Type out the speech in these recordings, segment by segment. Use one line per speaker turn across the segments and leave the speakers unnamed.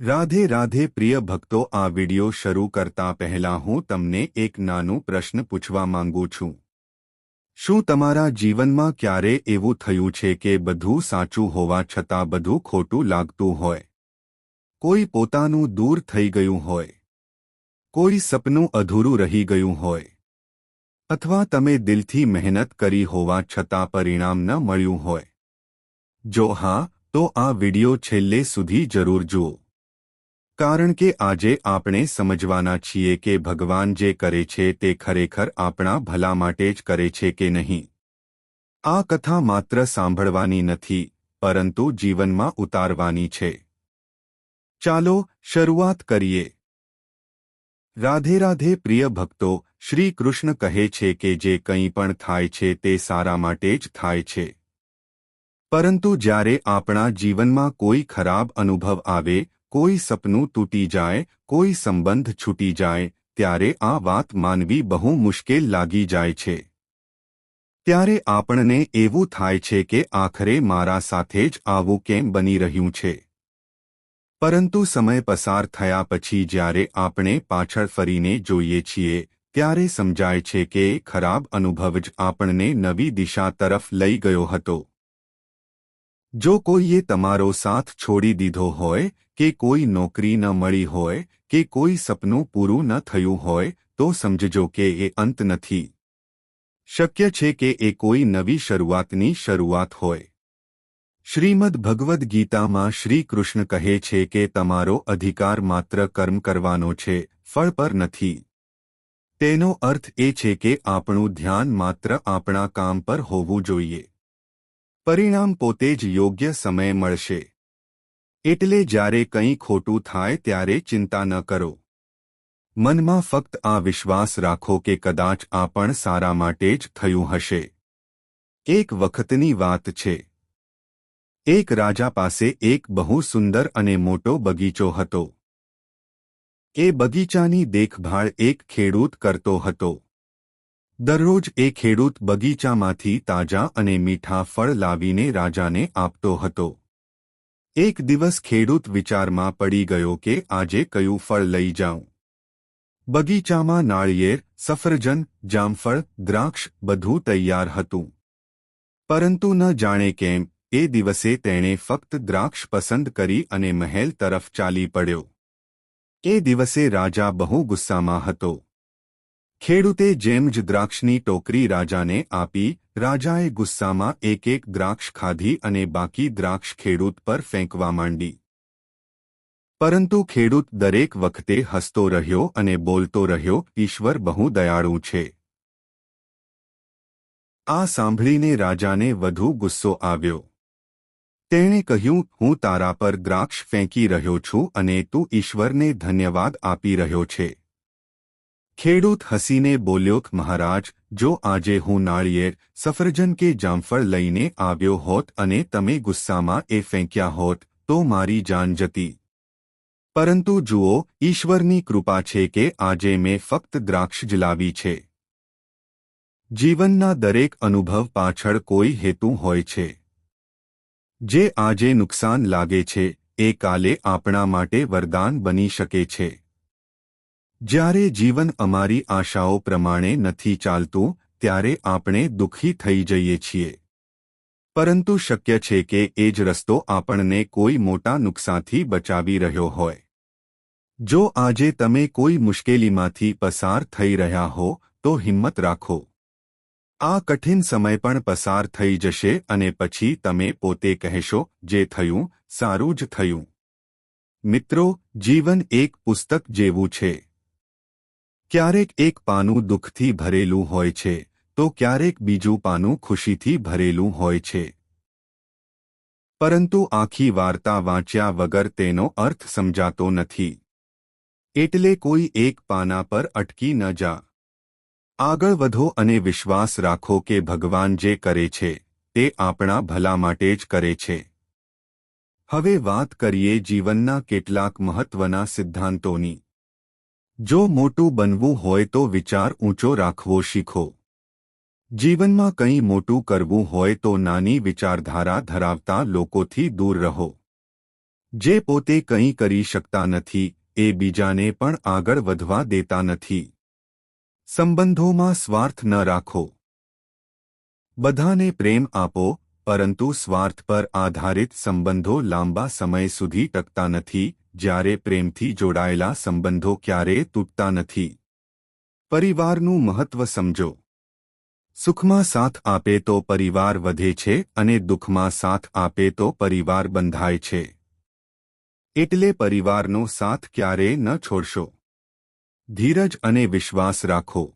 રાધે રાધે પ્રિય ભક્તો, આ વિડિયો શરૂ કરતા પહેલા હું તમને એક નાનું પ્રશ્ન પૂછવા માંગુ છું. શું તમારા જીવનમાં ક્યારે એવું થયું છે કે બધું સાચું હોવા છતાં બધું ખોટું લાગતું હોય? કોઈ પોતાનું દૂર થઈ ગયું હોય? કોઈ સપનું અધૂરું રહી ગયું હોય? અથવા તમે દિલથી મહેનત કરી હોવા છતાં પરિણામ ન મળ્યું હોય? જો હા, તો આ વિડિયો છેલ્લે સુધી જરૂર જુઓ. કારણ કે આજે આપણે સમજવાના છીએ કે ભગવાન જે કરે છે તે ખરેખર આપણા ભલા માટે જ કરે છે કે નહીં. આ કથા માત્ર સાંભળવાની નથી, પરંતુ જીવનમાં ઉતારવાની છે. ચાલો શરૂઆત કરીએ. રાધે રાધે પ્રિય ભક્તો, શ્રી કૃષ્ણ કહે છે કે જે કંઈ પણ થાય છે તે સારા માટે જ થાય છે. પરંતુ જ્યારે આપણા જીવનમાં કોઈ ખરાબ અનુભવ આવે કોઈ સપનું તૂટી જાય, કોઈ સંબંધ છૂટી જાય, ત્યારે આ વાત માનવી બહુ મુશ્કેલ લાગી જાય છે. ત્યારે આપણને એવું થાય છે કે આખરે મારા સાથે જ આવું કેમ બની રહ્યું છે? પરંતુ સમય પસાર થયા પછી જ્યારે આપણે પાછળ ફરીને જોઈએ છીએ, ત્યારે સમજાય છે કે ખરાબ અનુભવ જ આપણને નવી દિશા તરફ લઈ ગયો હતો. જો કોઈએ તમારો સાથ છોડી દીધો હોય, કે કોઈ નોકરી ન મળી હોય, કે કોઈ સપનું પૂરું ન થયું હોય, તો સમજજો કે એ અંત નથી. શક્ય છે કે એ કોઈ નવી શરૂઆતની શરૂઆત હોય. શ્રીમદ ભગવદ્ ગીતામાં શ્રી કૃષ્ણ કહે છે કે તમારો અધિકાર માત્ર કર્મ કરવાનો છે, ફળ પર નથી. તેનો અર્થ એ છે કે આપણું ધ્યાન માત્ર આપણા કામ પર હોવું જોઈએ. પરિણામ પોતે જ યોગ્ય સમય મળશે. એટલે જ્યારે કંઈ ખોટું થાય ત્યારે ચિંતા ન કરો. મનમાં ફક્ત આ વિશ્વાસ રાખો કે કદાચ આ પણ સારા માટે જ થયું હશે. એક વખતની વાત છે. એક રાજા પાસે એક બહુ સુંદર અને મોટો બગીચો હતો. એ બગીચાની દેખભાળ એક ખેડૂત કરતો હતો. દરરોજ એ ખેડૂત બગીચામાંથી તાજા અને મીઠા ફળ લાવીને રાજાને આપતો હતો. એક દિવસ ખેડૂત વિચારમાં પડી ગયો કે આજે કયું ફળ લઈ જાઉં. બગીચામાં નાળિયેર, સફરજન, જામફળ, દ્રાક્ષ બધું તૈયાર હતું. પરંતુ ન જાણે કેમ, એ દિવસે તેણે ફક્ત દ્રાક્ષ પસંદ કરી અને મહેલ તરફ ચાલી પડ્યો. એ દિવસે રાજા બહુ ગુસ્સામાં હતો. ખેડૂતે જેમ જ દ્રાક્ષની ટોકરી રાજાને આપી, રાજાએ ગુસ્સામાં એક એક દ્રાક્ષ ખાધી અને બાકી દ્રાક્ષ ખેડૂત પર ફેંકવા માંડી. પરંતુ ખેડૂત દરેક વખતે હસતો રહ્યો અને બોલતો રહ્યો, ઈશ્વર બહુ દયાળુ છે. આ સાંભળીને રાજાને વધુ ગુસ્સો આવ્યો. તેણે કહ્યું, હું તારા પર દ્રાક્ષ ફેંકી રહ્યો છું અને તું ઈશ્વરને ધન્યવાદ આપી રહ્યો છે. ખેડૂત હસીને બોલ્યો, મહારાજ, જો આજે હું નાળિયેર સફરજન કે જામફળ લઈને આવ્યો હોત અને તમે ગુસ્સામાં એ ફેંક્યા હોત, તો મારી જાન જતી. પરંતુ જુઓ, ઈશ્વરની કૃપા છે કે આજે મેં ફક્ત દ્રાક્ષ જ લાવી છે. જીવનના દરેક અનુભવ પાછળ કોઈ હેતુ હોય છે. જે આજે નુકસાન લાગે છે, એ કાલે આપણા માટે વરદાન બની શકે છે. જ્યારે જીવન અમારી આશાઓ પ્રમાણે નથી ચાલતું, ત્યારે આપણે દુઃખી થઈ જઈએ છીએ. પરંતુ શક્ય છે કે એ જ રસ્તો આપણને કોઈ મોટા નુકસાનથી બચાવી રહ્યો હોય. જો આજે તમે કોઈ મુશ્કેલીમાંથી પસાર થઈ રહ્યા હો, તો હિંમત રાખો. આ કઠિન સમય પણ પસાર થઈ જશે અને પછી તમે પોતે કહેશો, જે થયું, સારું જ થયું. મિત્રો, જીવન એક પુસ્તક જેવું છે. ક્યારેક એક પાનું દુઃખથી ભરેલું હોય છે, તો ક્યારેક બીજું પાનું ખુશીથી ભરેલું હોય છે. પરંતુ આખી વાર્તા વાંચ્યા વગર તેનો અર્થ સમજાતો નથી. એટલે કોઈ એક પાના પર અટકી ન જા. આગળ વધો અને વિશ્વાસ રાખો કે ભગવાન જે કરે છે, તે આપણા ભલા માટે જ કરે છે. હવે વાત કરીએ જીવનના કેટલાક મહત્વના સિદ્ધાંતોની. જો મોટું બનવું હોય તો વિચાર ઊંચો રાખવો શીખો. જીવનમાં કંઈ મોટું કરવું હોય તો નાની વિચારધારા ધરાવતા લોકોથી દૂર રહો. જે પોતે કંઈ કરી શકતા નથી, એ બીજાને પણ આગળ વધવા દેતા નથી. સંબંધોમાં સ્વાર્થ ન રાખો. બધાને પ્રેમ આપો, પરંતુ સ્વાર્થ પર આધારિત સંબંધો લાંબા સમય સુધી ટકતા નથી જ્યારે પ્રેમથી જોડાયેલા સંબંધો ક્યારેય તૂટતા નથી. પરિવારનું મહત્વ સમજો. સુખમાં સાથ આપે તો પરિવાર વધે છે અને દુઃખમાં સાથ આપે તો પરિવાર બંધાય છે. એટલે પરિવારનો સાથ ક્યારેય ન છોડશો. ધીરજ અને વિશ્વાસ રાખો.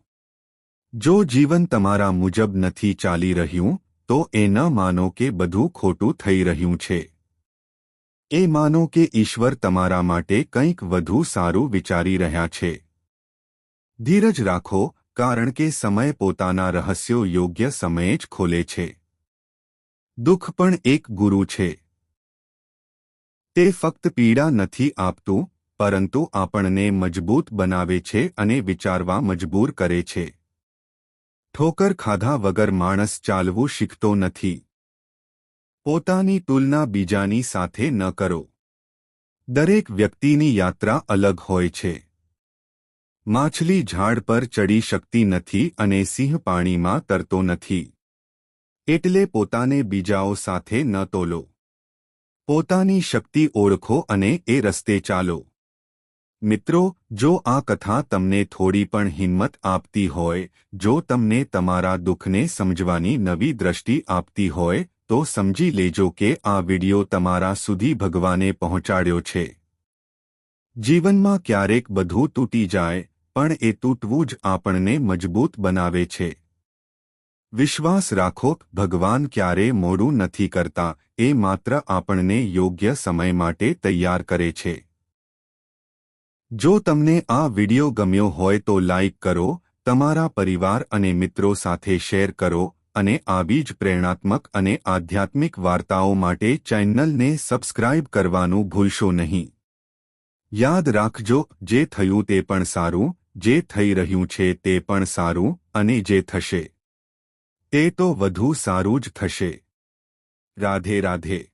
જો જીવન તમારા મુજબ નથી ચાલી રહ્યું, તો એ ન માનો કે બધું ખોટું થઈ રહ્યું છે. એ માનો કે ઈશ્વર તમારા માટે કંઈક વધુ સારું વિચારી રહ્યા છે. ધીરજ રાખો, કારણ કે સમય પોતાના રહસ્યો યોગ્ય સમયે જ ખોલે છે. દુઃખ પણ એક ગુરુ છે. તે ફક્ત પીડા નથી આપતું, પરંતુ આપણને મજબૂત બનાવે છે અને વિચારવા મજબૂર કરે છે. ઠોકર ખાધા વગર માણસ ચાલવું શીખતો નથી. પોતાની તુલના બીજાની સાથે ન કરો. દરેક વ્યક્તિની યાત્રા અલગ હોય છે. માછલી ઝાડ પર ચડી શકતી નથી અને સિંહ પાણીમાં તરતો નથી. એટલે પોતાને બીજાઓ સાથે ન તોલો. પોતાની શક્તિ ઓળખો અને એ રસ્તે ચાલો. મિત્રો, જો આ કથા તમને થોડી પણ હિંમત આપતી હોય, જો તમને તમારા દુઃખને સમજવાની નવી દ્રષ્ટિ આપતી હોય તો સમજી લેજો કે આ વિડિયો તમારા સુધી ભગવાને પહોંચાડ્યો છે. જીવનમાં ક્યારેક બધું તૂટી જાય, પણ એ તૂટવું જ આપણને મજબૂત બનાવે છે. વિશ્વાસ રાખો, ભગવાન ક્યારે મોડું નથી કરતા, એ માત્ર આપણને યોગ્ય સમય માટે તૈયાર કરે છે. જો તમને આ વિડિયો ગમ્યો હોય તો લાઇક કરો, તમારા પરિવાર અને મિત્રો સાથે શેર કરો અને આવી જ પ્રેરણાત્મક અને આધ્યાત્મિક વાર્તાઓ માટે ચેનલને સબસ્ક્રાઇબ કરવાનું ભૂલશો નહીં. યાદ રાખજો, જે થયું તે પણ સારું, જે થઈ રહ્યું છે તે પણ સારું, અને જે થશે તે તો વધુ સારું જ થશે. રાધે રાધે.